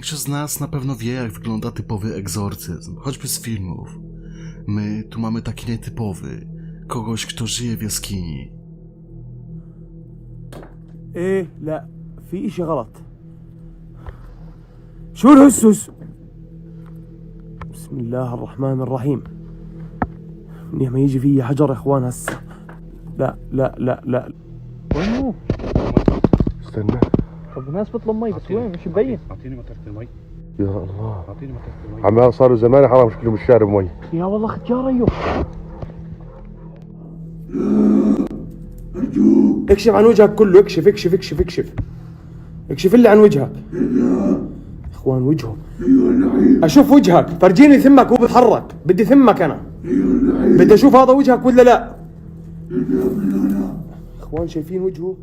Większość z nas na pewno wie, jak wygląda typowy egzorcyzm, choćby z filmów. My tu mamy taki nietypowy, kogoś, kto żyje w jaskini. ايه لا في اشي غلط شو الهسوس بسم الله الرحمن الرحيم منيح ما يجي في حجر يا اخوان هسه لا لا لا لا وين هو؟ استنى طب الناس بتطلب مي بس وين؟ مش مبين. اعطيني مطرة المي. يا الله. أعطيني مطرة المي. عمال صاروا زمان حرام شكلهم الشارب مي. يا والله ختيار أيوه. اكشف عن وجهك كله اكشف اكشف اكشف اكشف. اكشف اللي عن وجهك. إخوان وجهه. أشوف وجهك. فرجيني ثمك وهو بيتحرك. بدي ثمك أنا. بدي أشوف هذا وجهك ولا لا. إخوان شايفين وجهه؟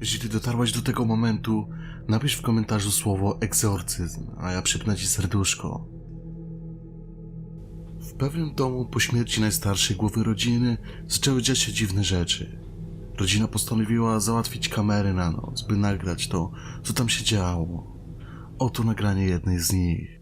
Jeśli dotarłeś do tego momentu, napisz w komentarzu słowo egzorcyzm, a ja przypnę ci serduszko. W pewnym domu po śmierci najstarszej głowy rodziny zaczęły dziać się dziwne rzeczy. Rodzina postanowiła załatwić kamery na noc, by nagrać to, co tam się działo. Oto nagranie jednej z nich.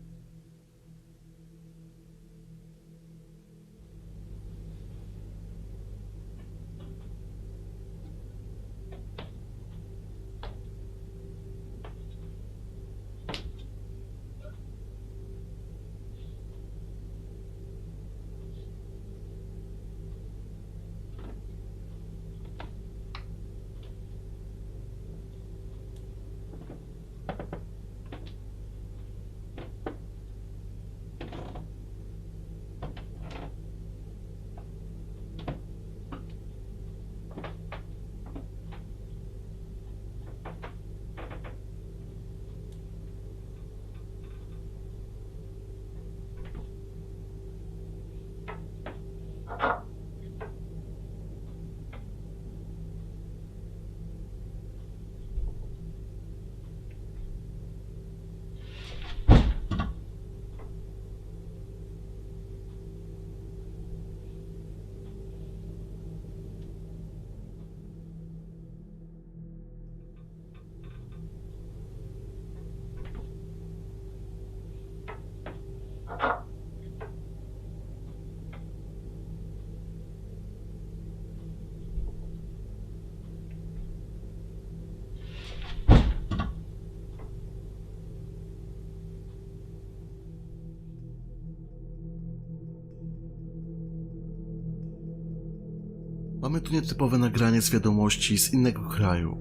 Mamy tu nietypowe nagranie z wiadomości z innego kraju.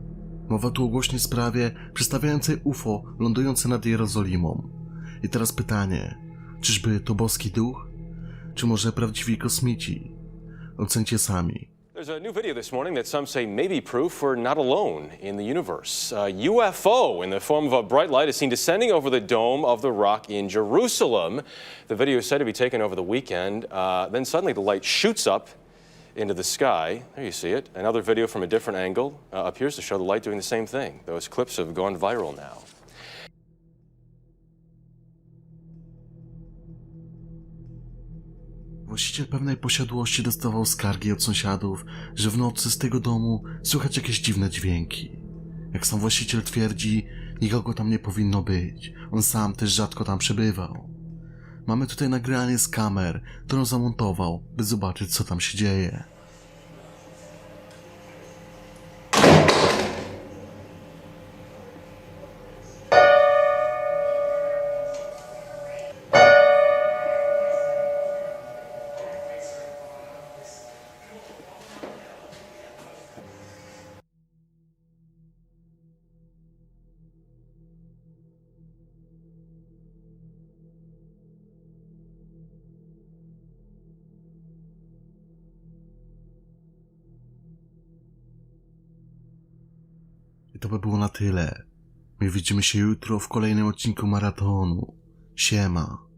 Mowa tu o głośnej sprawie przedstawiającej UFO lądujące nad Jerozolimą. I teraz pytanie, czyżby to boski duch? Czy może prawdziwi kosmici? Ocencie sami. There's a new video this morning that some say may be proof we're not alone in the universe. A UFO in the form of a bright light is seen descending over the Dome of the Rock in Jerusalem. The video is said to be taken over the weekend. Uh, then suddenly the light shoots up into the sky. There you see it. Another video from a different angle uh, appears to show the light doing the same thing. Those clips have gone viral now. Właściciel pewnej posiadłości dostawał skargi od sąsiadów, że w nocy z tego domu słychać jakieś dziwne dźwięki. Jak sam właściciel twierdzi, nikogo tam nie powinno być. On sam też rzadko tam przebywał. Mamy tutaj nagranie z kamer, którą zamontował, by zobaczyć, co tam się dzieje. To by było na tyle. My widzimy się jutro w kolejnym odcinku maratonu. Siema.